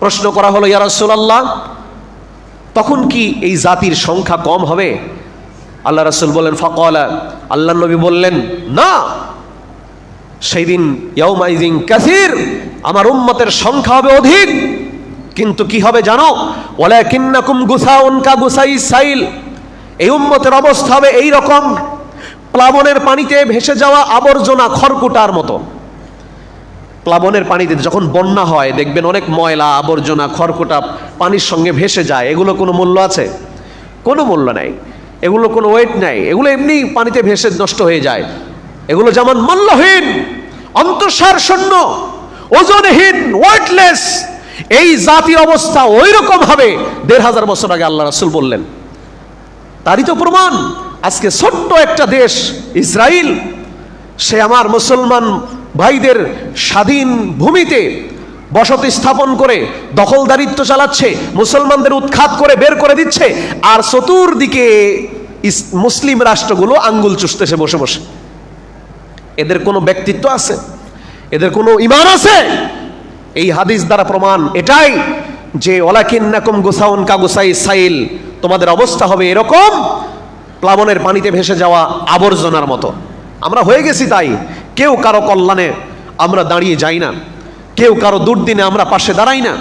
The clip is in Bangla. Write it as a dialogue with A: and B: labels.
A: প্রশ্ন করা হলো, ইয়া রাসূলুল্লাহ, তখন কি এই জাতির সংখ্যা কম হবে? আল্লাহ রাসূল বললেন ফাকালা। আল্লাহ নবী বললেন, না। সেই দিন ইয়াউমাইজিং কাসির, আমার উম্মতের সংখ্যা হবে অধিক। কিন্তু কি হবে জানো? ওয়ালাকিন্নাকুম গুসাউন কা গুসাই সাইল। এই উম্মতের অবস্থা হবে এই রকম প্লাবনের পানিতে ভেসে যাওয়া আবর্জনা খড়কুটার মতো। প্লাবনের পানিতে যখন বন্যা হয়, দেখবেন অনেক ময়লা, আবর্জনা, খড়কুটা পানির সঙ্গে ভেসে যায়। এগুলো কোনো মূল্য আছে? কোনো মূল্য নাই। এগুলো কোনো ওয়েট নাই। এগুলো এমনি পানিতে ভেসে নষ্ট হয়ে যায়। এগুলো যেমন মূল্যহীন, অন্তঃসার শূন্য, ওজনহীন ওয়েটলেস এই জাতি অবস্থা ওই রকম হবে। দেড় হাজার বছর আগে আল্লাহ রাসুল বললেন, তারই তো প্রমাণ, আজকে ছোট্ট একটা দেশ ইসরায়েল সে আমার মুসলমান ভাইদের স্বাধীন ভূমিতে বসতি স্থাপন করে দখলদারিত্ব চালাচ্ছে, মুসলমানদের উৎখাত করে বের করে দিচ্ছে, আর চতুর্দিকে মুসলিম রাষ্ট্রগুলো আঙ্গুল চুষতেছে বসে বসে। এদের কোনো ব্যক্তিত্ব আছে? এদের কোনো ইমান আছে? এই হাদিস দ্বারা প্রমাণ এটাই যে, ওলাকিন্নাকুম গুসাউন কাগুসাই সাইল, তোমাদের অবস্থা হবে এরকম, প্লাবনের পানিতে ভেসে যাওয়া আবর্জনার মতো। আমরা হয়ে গেছি তাই। কেউ কারও কল্যাণে আমরা দাঁড়িয়ে যাই না। কেউ কারও দুর্দিনে আমরা পাশে দাঁড়াই না।